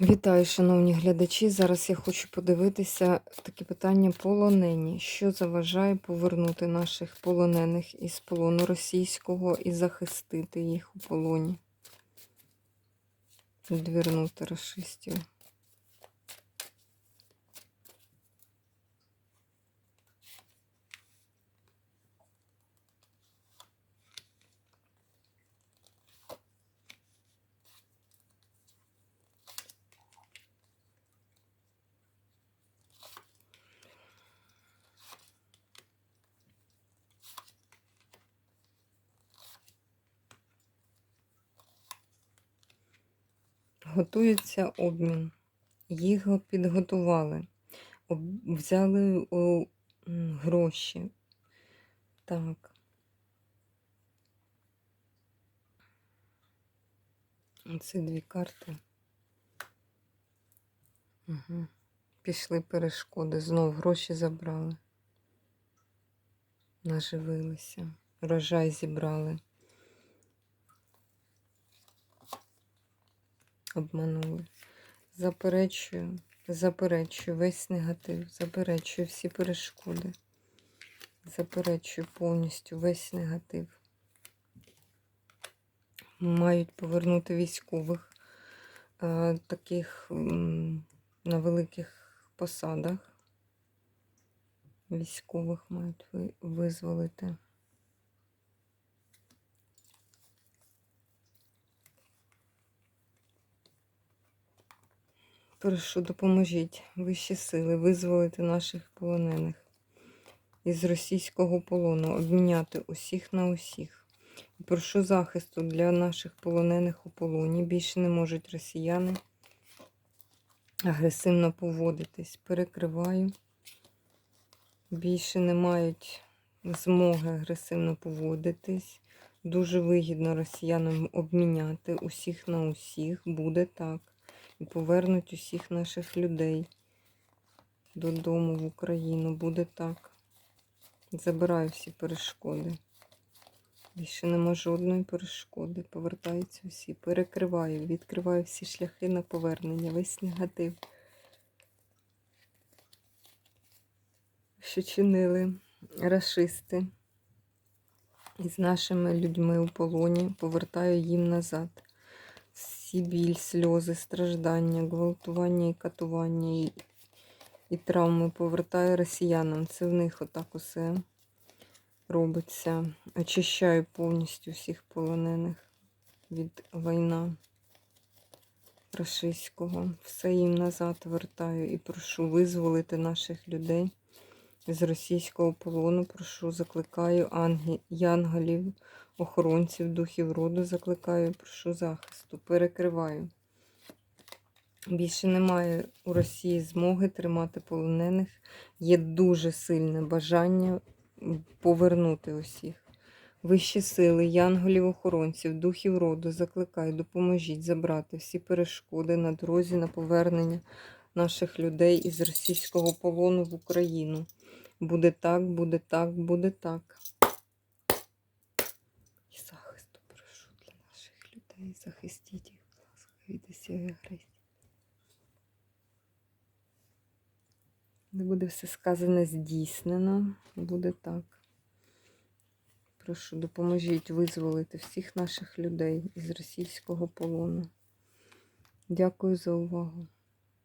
Вітаю, шановні глядачі. Зараз я хочу подивитися таке питання полонені. Що заважає повернути наших полонених із полону російського і захистити їх у полоні? Відвернути расистів. Готується обмін. Їх підготували. Взяли гроші. Так. Оці дві карти. Угу. Пішли перешкоди. Знов гроші забрали. Наживилися. Рожай зібрали. Обманули. Заперечую, заперечую весь негатив, заперечую всі перешкоди. Заперечую повністю весь негатив. Мають повернути військових е, таких на великих посадах. Військових мають ви- визволити. Прошу, допоможіть вищі сили визволити наших полонених із російського полону, обміняти усіх на усіх. Прошу захисту для наших полонених у полоні. Більше не можуть росіяни агресивно поводитись. Перекриваю. Більше не мають змоги агресивно поводитись. Дуже вигідно росіянам обміняти усіх на усіх. Буде так і повернуть усіх наших людей додому в Україну. Буде так. Забираю всі перешкоди. Більше нема жодної перешкоди. Повертаються всі. Перекриваю, відкриваю всі шляхи на повернення, весь негатив. Що чинили расисти із нашими людьми у полоні, повертаю їм назад всі біль, сльози, страждання, гвалтування і катування і, і травми повертаю росіянам. Це в них отак усе робиться. Очищаю повністю всіх полонених від війна рашистського. Все їм назад вертаю і прошу визволити наших людей з російського полону. Прошу, закликаю ангел, янголів, охоронців, духів роду закликаю, прошу захисту, перекриваю. Більше немає у Росії змоги тримати полонених. Є дуже сильне бажання повернути усіх. Вищі сили, янголів-охоронців, духів роду закликаю, допоможіть забрати всі перешкоди на дорозі на повернення наших людей із російського полону в Україну. Буде так, буде так, буде так. І захисту прошу для наших людей. Захистіть їх, будь ласка, від усієї агресії. Не буде все сказане здійснено. Буде так. Прошу, допоможіть визволити всіх наших людей із російського полону. Дякую за увагу.